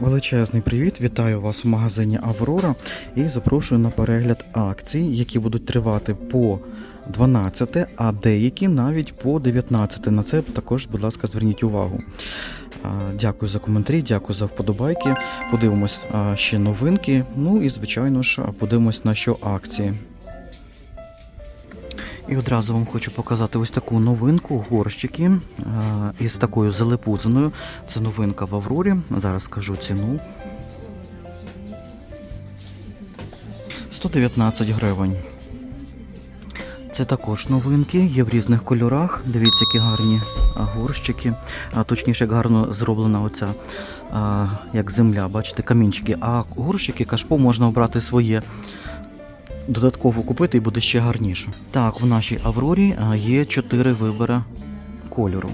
Величезний привіт! Вітаю вас в магазині Аврора і запрошую на перегляд акцій, які будуть тривати по 12, а деякі навіть по 19. На це також, будь ласка, зверніть увагу. Дякую за коментарі, дякую за вподобайки. Подивимось ще новинки. Ну і, звичайно ж, подивимось на що акції. І одразу вам хочу показати ось таку новинку горщики е, із такою залепузиною. Це новинка в Аврорі. Зараз скажу ціну. 119 гривень. Це також новинки, є в різних кольорах. Дивіться, які гарні горщики. А, точніше, як гарно зроблена оця а, як земля, бачите, камінчики. А горщики кашпо можна обрати своє додатково купити і буде ще гарніше. Так, в нашій Аврорі є 4 вибори кольору.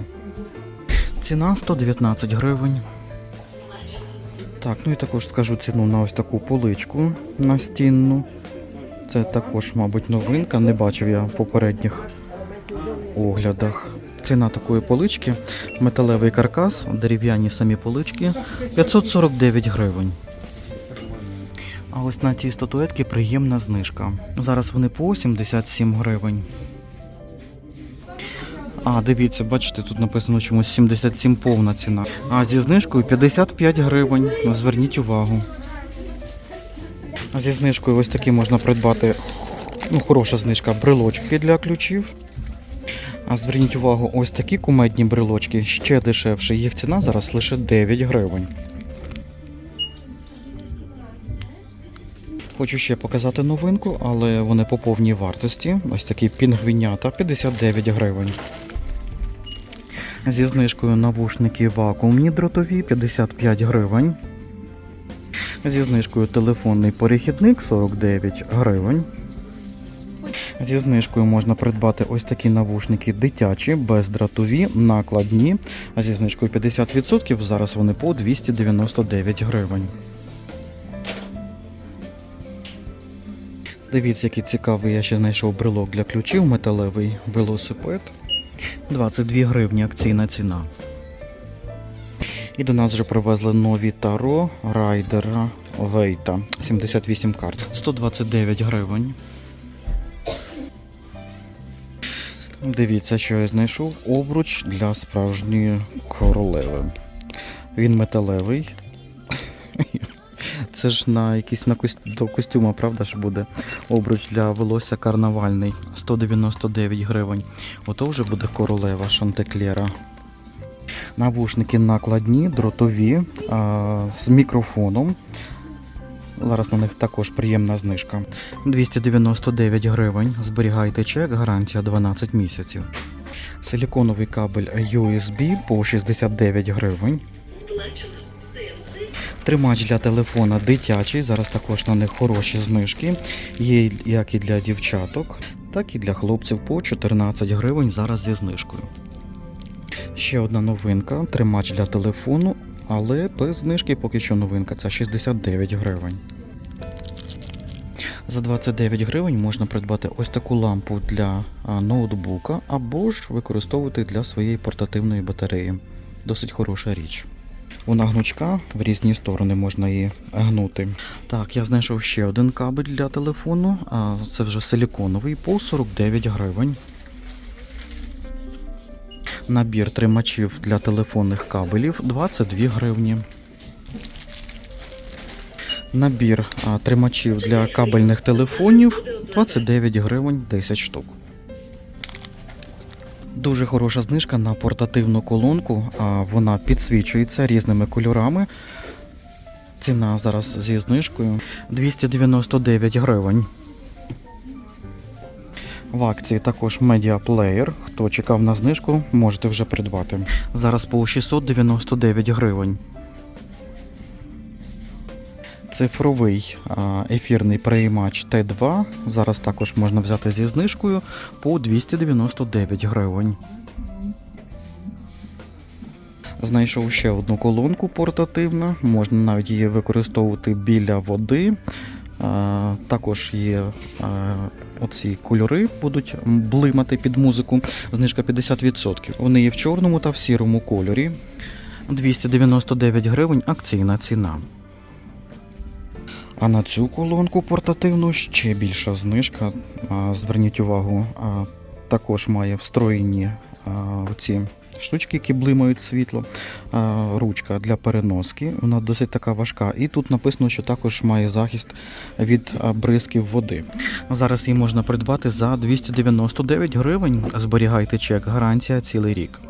Ціна 119 гривень. Так, ну і також скажу ціну на ось таку поличку настінну. Це також, мабуть, новинка. Не бачив я в попередніх оглядах. Ціна такої полички, металевий каркас, дерев'яні самі полички 549 гривень. А ось на цій статуетці приємна знижка. Зараз вони по 77 гривень. А, дивіться, бачите, тут написано чомусь 77 повна ціна. А зі знижкою 55 гривень. Зверніть увагу. Зі знижкою ось такі можна придбати. Ну, хороша знижка, брелочки для ключів. А зверніть увагу, ось такі кумедні брелочки ще дешевше. Їх ціна зараз лише 9 гривень. Хочу ще показати новинку, але вони по повній вартості. Ось такі пінгвінята 59 гривень. Зі знижкою навушники вакуумні дротові 55 гривень. Зі знижкою телефонний перехідник 49 гривень. Зі знижкою можна придбати ось такі навушники дитячі, бездротові, накладні. А зі знижкою 50% зараз вони по 299 гривень. Дивіться, який цікавий, я ще знайшов брелок для ключів, металевий велосипед. 22 гривні акційна ціна. І до нас вже привезли нові таро райдера Вейта 78 карт. 129 гривень. Дивіться, що я знайшов. Обруч для справжньої королеви. Він металевий. Це ж на якийсь на кост... до костюма, правда ж буде обруч для волосся карнавальний 199 гривень. Ото вже буде королева Шантеклера. Навушники накладні, дротові а, з мікрофоном. Зараз на них також приємна знижка. 299 гривень. Зберігайте чек, гарантія 12 місяців. Силіконовий кабель USB по 69 гривень. Тримач для телефона дитячий. Зараз також на них хороші знижки. Є як і для дівчаток, так і для хлопців по 14 гривень зараз зі знижкою. Ще одна новинка. Тримач для телефону, але без знижки поки що новинка. Це 69 гривень. За 29 гривень можна придбати ось таку лампу для ноутбука або ж використовувати для своєї портативної батареї. Досить хороша річ. Вона гнучка, в різні сторони можна її гнути. Так, я знайшов ще один кабель для телефону. Це вже силіконовий по 49 гривень. Набір тримачів для телефонних кабелів 22 гривні. Набір тримачів для кабельних телефонів 29 гривень 10 штук. Дуже хороша знижка на портативну колонку. а Вона підсвічується різними кольорами. Ціна зараз зі знижкою 299 гривень. В акції також медіаплеєр. Хто чекав на знижку, можете вже придбати. Зараз по 699 гривень. Цифровий ефірний приймач Т2. Зараз також можна взяти зі знижкою по 299 гривень. Знайшов ще одну колонку портативну, можна навіть її використовувати біля води. Також є оці кольори, будуть блимати під музику. Знижка 50%. Вони є в чорному та в сірому кольорі. 299 гривень акційна ціна. А на цю колонку портативну ще більша знижка. Зверніть увагу, також має встроєні ці штучки, які блимають світло. Ручка для переноски, вона досить така важка. І тут написано, що також має захист від бризків води. Зараз її можна придбати за 299 гривень. Зберігайте чек, гарантія цілий рік.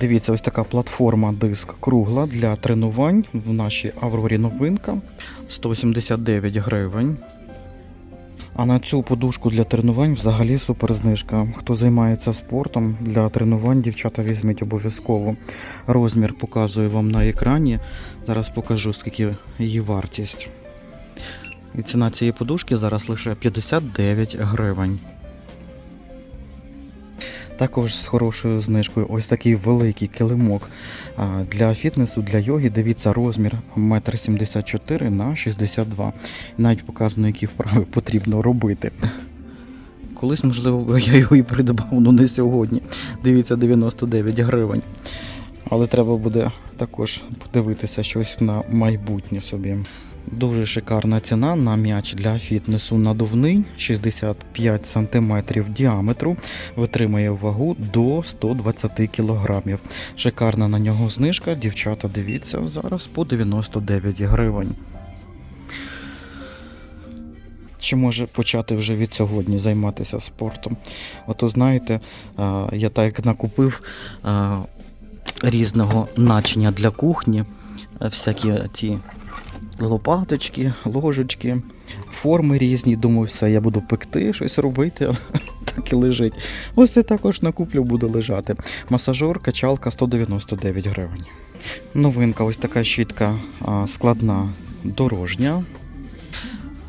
Дивіться, ось така платформа диск кругла для тренувань в нашій Аврорі новинка 189 гривень. А на цю подушку для тренувань взагалі супер знижка. Хто займається спортом для тренувань, дівчата візьміть обов'язково. Розмір показую вам на екрані. Зараз покажу, скільки її вартість. І ціна цієї подушки зараз лише 59 гривень. Також з хорошою знижкою ось такий великий килимок для фітнесу, для йоги. Дивіться, розмір 1,74 на 62. Навіть показано, які вправи потрібно робити. Колись, можливо, я його і придбав, але не сьогодні. Дивіться, 99 гривень. Але треба буде також подивитися щось на майбутнє собі. Дуже шикарна ціна на м'яч для фітнесу надувний 65 см діаметру, витримує вагу до 120 кг. Шикарна на нього знижка. Дівчата, дивіться, зараз по 99 гривень. Чи може почати вже від сьогодні займатися спортом? Ото знаєте, я так накупив різного начиня для кухні, всякі ці лопаточки, ложечки, форми різні. Думаю, все, я буду пекти, щось робити, але так і лежить. Ось це також накуплю, буде лежати. Масажор, качалка 199 гривень. Новинка, ось така щітка складна дорожня.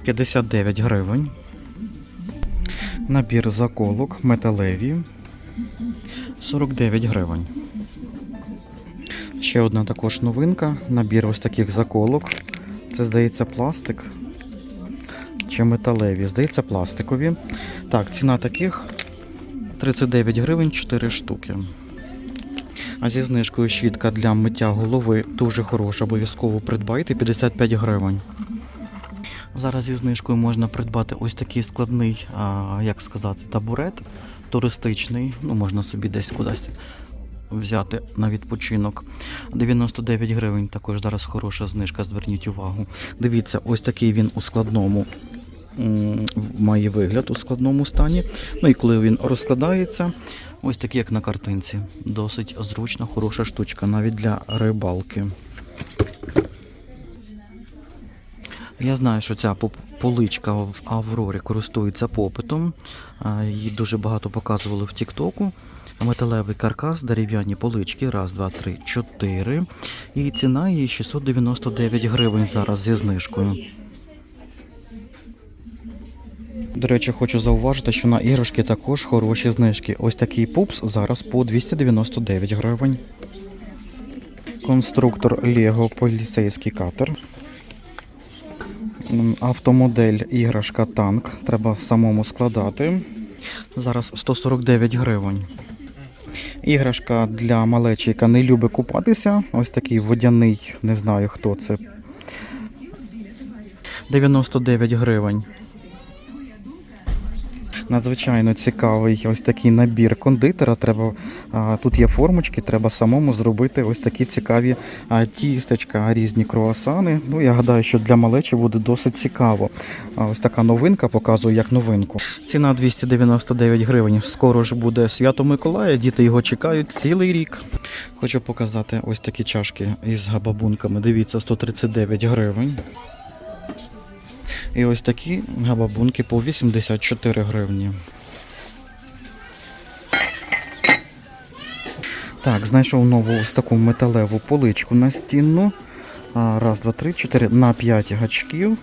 59 гривень. Набір заколок металеві 49 гривень. Ще одна також новинка. Набір ось таких заколок. Це, здається, пластик. Чи металеві? Здається, пластикові. Так, ціна таких 39 гривень 4 штуки. А зі знижкою щітка для миття голови дуже хороша, обов'язково придбайте 55 гривень. Зараз зі знижкою можна придбати ось такий складний, а, як сказати, табурет туристичний. Ну, можна собі десь кудись взяти на відпочинок. 99 гривень також зараз хороша знижка, зверніть увагу. Дивіться, ось такий він у складному. Має вигляд у складному стані. Ну і коли він розкладається, ось такий, як на картинці. Досить зручна, хороша штучка, навіть для рибалки. Я знаю, що ця поличка в Аврорі користується попитом. Її дуже багато показували в Тіктоку. Металевий каркас, дерев'яні полички. Раз, два, три, чотири. І ціна її 699 гривень зараз зі знижкою. До речі, хочу зауважити, що на іграшки також хороші знижки. Ось такий пупс зараз по 299 гривень. Конструктор Lego поліцейський катер. Автомодель іграшка танк. Треба самому складати. Зараз 149 гривень. Іграшка для малечі, яка не любить купатися. Ось такий водяний, не знаю хто це. 99 гривень. Надзвичайно цікавий ось такий набір кондитера. Треба, тут є формочки, треба самому зробити ось такі цікаві тістечка, різні круасани. Ну, я гадаю, що для малечі буде досить цікаво. Ось така новинка показую як новинку. Ціна 299 гривень. Скоро ж буде свято Миколая, діти його чекають цілий рік. Хочу показати ось такі чашки із габабунками. Дивіться, 139 гривень. І ось такі габабунки по 84 гривні. Так, знайшов нову ось таку металеву поличку настінну. А, Раз, два, три, чотири на 5 гачків.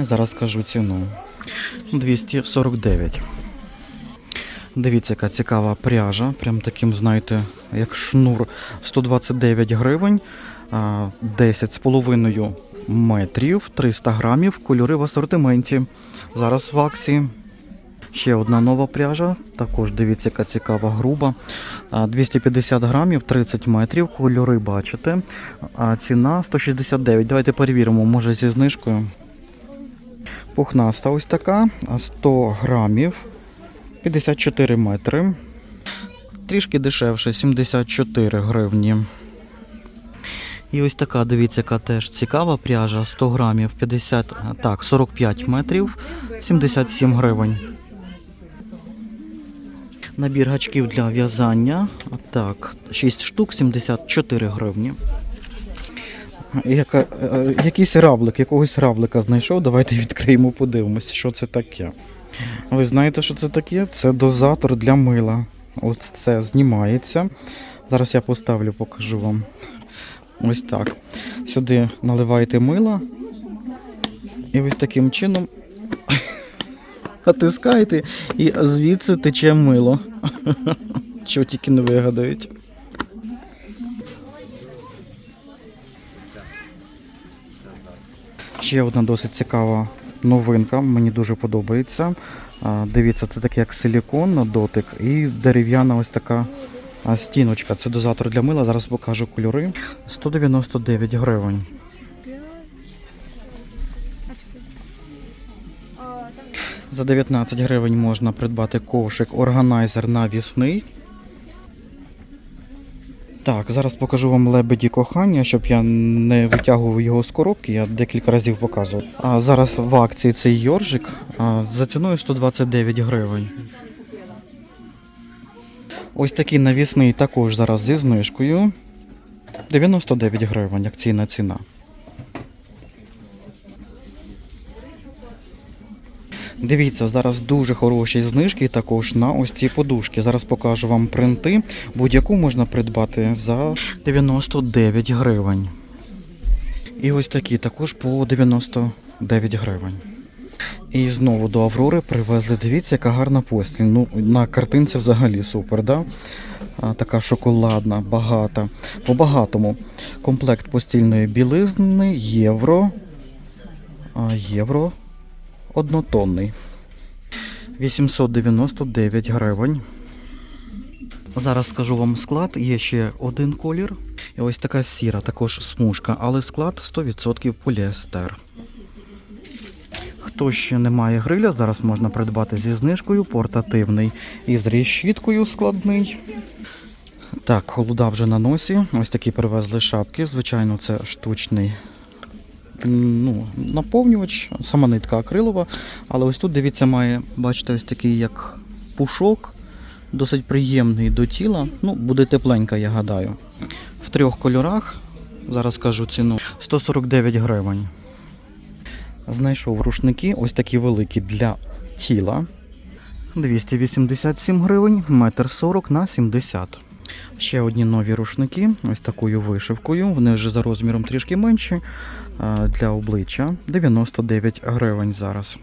І зараз скажу ціну. 249. Дивіться, яка цікава пряжа. Прям таким, знаєте, як шнур 129 гривень, а, 10 з половиною метрів, 300 грамів, кольори в асортименті. Зараз в акції. Ще одна нова пряжа. Також дивіться, яка цікава груба. 250 грамів, 30 метрів. Кольори бачите. Ціна 169. Давайте перевіримо, може зі знижкою. Пухнаста ось така, 100 грамів, 54 метри. Трішки дешевше, 74 гривні. І ось така, дивіться, яка теж цікава пряжа, 100 грамів, 50, так, 45 метрів, 77 гривень. Набір гачків для в'язання, так, 6 штук, 74 гривні. Яка, е, якийсь равлик, якогось равлика знайшов. Давайте відкриємо, подивимося, що це таке. Ви знаєте, що це таке? Це дозатор для мила. Ось це знімається. Зараз я поставлю, покажу вам. Ось так. Сюди наливаєте мило. І ось таким чином натискаєте, і звідси тече мило. Чого тільки не вигадають. Ще одна досить цікава новинка, мені дуже подобається. Дивіться, це таке як силікон на дотик і дерев'яна ось така стіночка. Це дозатор для мила. Зараз покажу кольори. 199 гривень. За 19 гривень можна придбати кошик органайзер навісний. Так, зараз покажу вам лебеді кохання, щоб я не витягував його з коробки, я декілька разів показував. А зараз в акції цей йоржик а, за ціною 129 гривень. Ось такий навісний також зараз зі знижкою. 99 гривень, акційна ціна. Дивіться, зараз дуже хороші знижки також на ось ці подушки. Зараз покажу вам принти. Будь-яку можна придбати за 99 гривень. І ось такі також по 99 гривень. І знову до Аврори привезли. Дивіться, яка гарна постіль. Ну, на картинці взагалі супер, да? А, така шоколадна, багата. По багатому. Комплект постільної білизни, євро. А, євро однотонний. 899 гривень. Зараз скажу вам склад. Є ще один колір. І ось така сіра, також смужка, але склад 100% поліестер. Хто ще не має гриля, зараз можна придбати зі знижкою портативний і з решіткою складний. Так, холода вже на носі. Ось такі привезли шапки. Звичайно, це штучний ну, наповнювач, сама нитка акрилова. Але ось тут, дивіться, має, бачите, ось такий як пушок, досить приємний до тіла. Ну, буде тепленька, я гадаю. В трьох кольорах, зараз скажу ціну, 149 гривень. Знайшов рушники, ось такі великі для тіла. 287 гривень, метр 40 на 70. Ще одні нові рушники, ось такою вишивкою. Вони вже за розміром трішки менші для обличчя. 99 гривень зараз.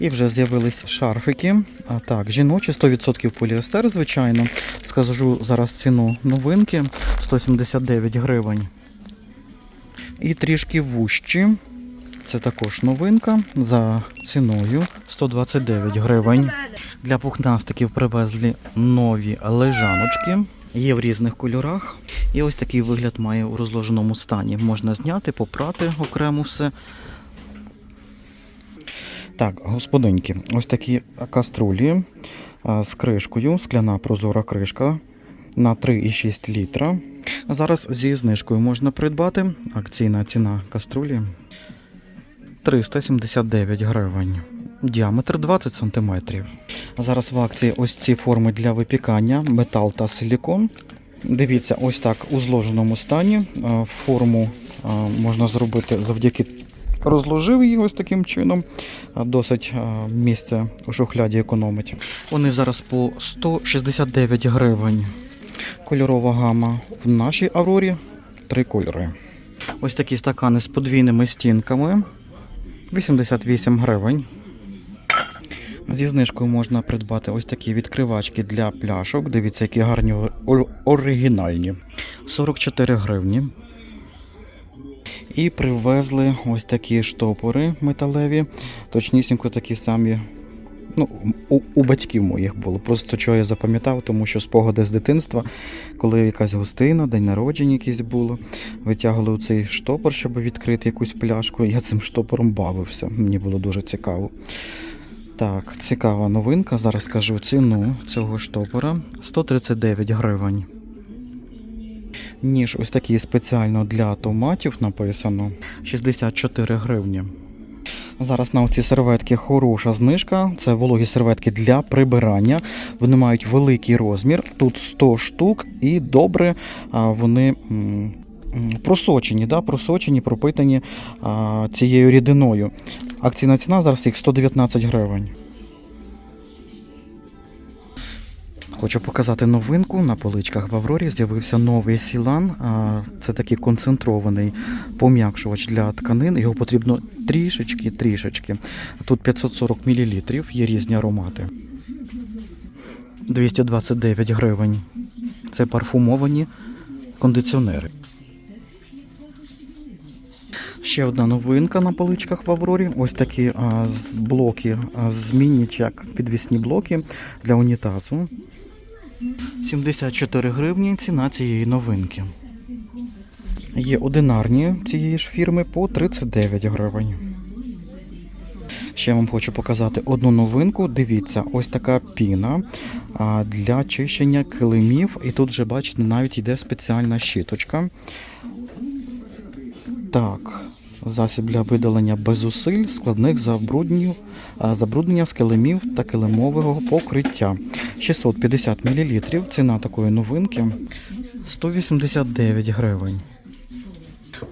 І вже з'явились шарфики. А так, жіночі 100% поліестер, звичайно. Скажу зараз ціну новинки 179 гривень. І трішки вущі. Це також новинка за ціною 129 гривень. Для пухнастиків привезли нові лежаночки. Є в різних кольорах. І ось такий вигляд має у розложеному стані. Можна зняти, попрати окремо все. Так, господинки, ось такі каструлі з кришкою, скляна прозора кришка на 3,6 літра. Зараз зі знижкою можна придбати. Акційна ціна каструлі 379 гривень. Діаметр 20 см. Зараз в акції ось ці форми для випікання, метал та силікон. Дивіться, ось так у зложеному стані. Форму можна зробити завдяки розложив її ось таким чином. Досить місце у шухляді економить. Вони зараз по 169 гривень. Кольорова гама в нашій Аврорі три кольори. Ось такі стакани з подвійними стінками. 88 гривень. Зі знижкою можна придбати ось такі відкривачки для пляшок. Дивіться, які гарні оригінальні. 44 гривні. І привезли ось такі штопори металеві, точнісінько такі самі. Ну, у, у батьків моїх було. Просто чого я запам'ятав, тому що спогади з дитинства, коли якась гостина, день народження якийсь було, витягли цей штопор, щоб відкрити якусь пляшку. Я цим штопором бавився. Мені було дуже цікаво. Так, цікава новинка. Зараз скажу ціну цього штопора 139 гривень. Ніж ось такий спеціально для томатів написано 64 гривні. Зараз на оці серветки хороша знижка. Це вологі серветки для прибирання. Вони мають великий розмір. Тут 100 штук і добре вони просочені, да, просочені, пропитані а, цією рідиною. Акційна ціна зараз їх 119 гривень. Хочу показати новинку. На поличках в Аврорі з'явився новий сілан. Це такий концентрований пом'якшувач для тканин. Його потрібно трішечки, трішечки. Тут 540 мл, є різні аромати. 229 гривень. Це парфумовані кондиціонери. Ще одна новинка на поличках в Аврорі. Ось такі а, з блоки, а, змінні як підвісні блоки для унітазу. 74 гривні ціна цієї новинки. Є одинарні цієї ж фірми по 39 гривень. Ще вам хочу показати одну новинку. Дивіться, ось така піна для чищення килимів. І тут вже бачите, навіть йде спеціальна щіточка. Так, засіб для видалення без зусиль складних забруднення з килимів та килимового покриття. 650 мл. Ціна такої новинки 189 гривень.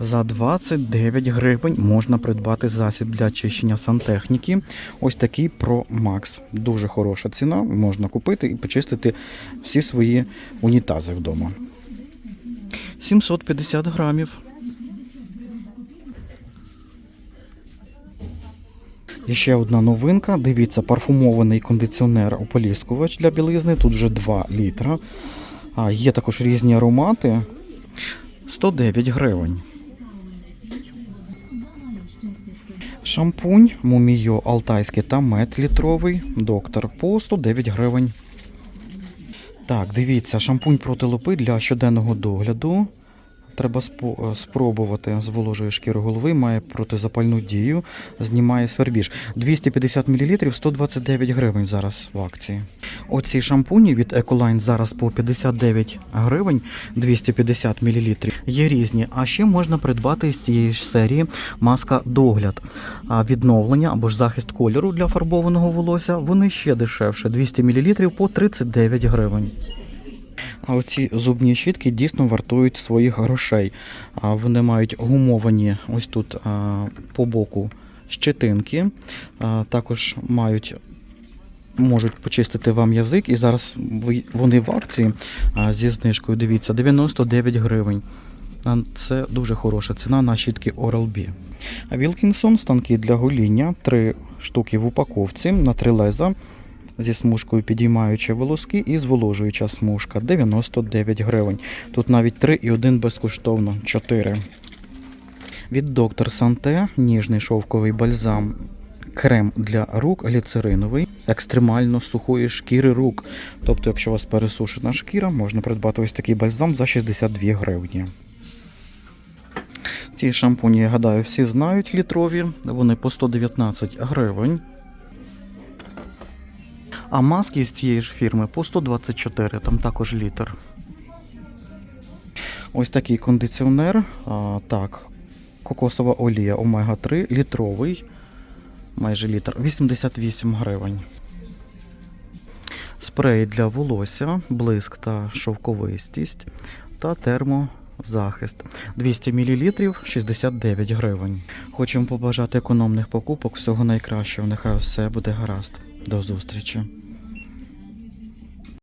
За 29 гривень можна придбати засіб для чищення сантехніки. Ось такий Pro Max. Дуже хороша ціна. Можна купити і почистити всі свої унітази вдома. 750 грамів. І ще одна новинка. Дивіться, парфумований кондиціонер ополіскувач для білизни. Тут вже 2 літра. А, є також різні аромати. 109 гривень. Шампунь Муміо Алтайський та мед літровий. Доктор по 109 гривень. Так, дивіться, шампунь проти лупи для щоденного догляду. Треба спо- е, спробувати зволожує шкіру голови, має протизапальну дію, знімає свербіж. 250 мл 129 гривень зараз в акції. Оці шампуні від Ecoline зараз по 59 гривень 250 мл. Є різні. А ще можна придбати з цієї ж серії маска догляд. А відновлення або ж захист кольору для фарбованого волосся. Вони ще дешевше 200 мл по 39 гривень. А оці зубні щітки дійсно вартують своїх грошей. Вони мають гумовані ось тут по боку щетинки. Також мають. Можуть почистити вам язик, і зараз вони в акції зі знижкою. Дивіться, 99 гривень. Це дуже хороша ціна на щітки Oral-B. Wilkinson станки для гоління, три штуки в упаковці на три леза зі смужкою підіймаючи волоски і зволожуюча смужка 99 гривень. Тут навіть 3 і 1 безкоштовно 4. Від доктор Санте ніжний шовковий бальзам. Крем для рук гліцериновий, екстремально сухої шкіри рук. Тобто, якщо у вас пересушена шкіра, можна придбати ось такий бальзам за 62 гривні. Ці шампуні, я гадаю, всі знають літрові. Вони по 119 гривень. А маски з цієї ж фірми по 124, там також літр. Ось такий кондиціонер. А, так, кокосова олія омега 3 літровий. Майже літр. 88 гривень. Спрей для волосся, блиск та шовковистість та термозахист. 200 мл 69 гривень. Хочемо побажати економних покупок, всього найкращого. Нехай все буде гаразд. До зустрічі.